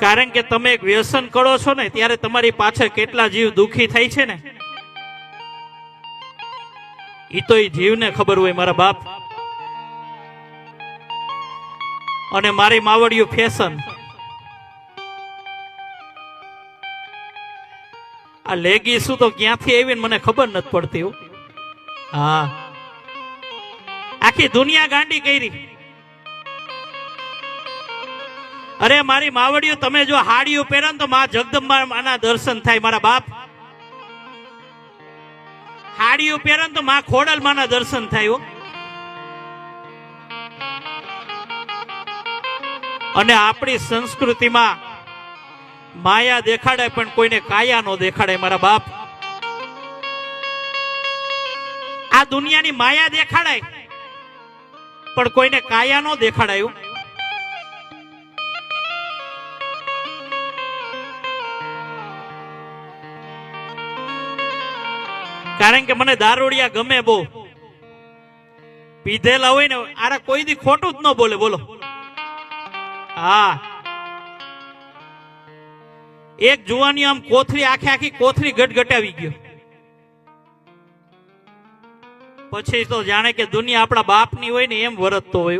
કારણ કે તમે એક વ્યસન કરો છો ને, ત્યારે તમારી પાછળ કેટલા જીવ દુખી થાય છે ને? એ તો એ જીવને ખબર હોય મારા બાપ. અને મારી માવડિયું ફેશન. આ લેગી શું તો ક્યાંથી આવીને મને ખબર નથી પડતી હા. આખી દુનિયા ગાંડી કરી. અરે મારી માવડીઓ, તમે જો હાડીઓ પહેરો તો માં જગદંબા માના દર્શન થાય, મારા બાપ. હાડીઓ પહેરો તો માં ખોડલ માના દર્શન થાય અને આપણી સંસ્કૃતિમાં માયા દેખાડે પણ કોઈને કાયા નો દેખાડે મારા બાપ. આ દુનિયાની માયા દેખાડાય, પણ કોઈને કાયા નો દેખાડાયું કારણ કે મને દારૂડિયા ગમે બહુ. પીધેલા હોય ને આરા કોઈ દી ખોટું જ ન બોલે, બોલો. હા. એક જુવાની આમ કોથળી, આખી આખી કોથળી ગટગટાવી ગયો. પછી તો જાણે કે દુનિયા આપણા બાપની હોય ને એમ વરતતો હોય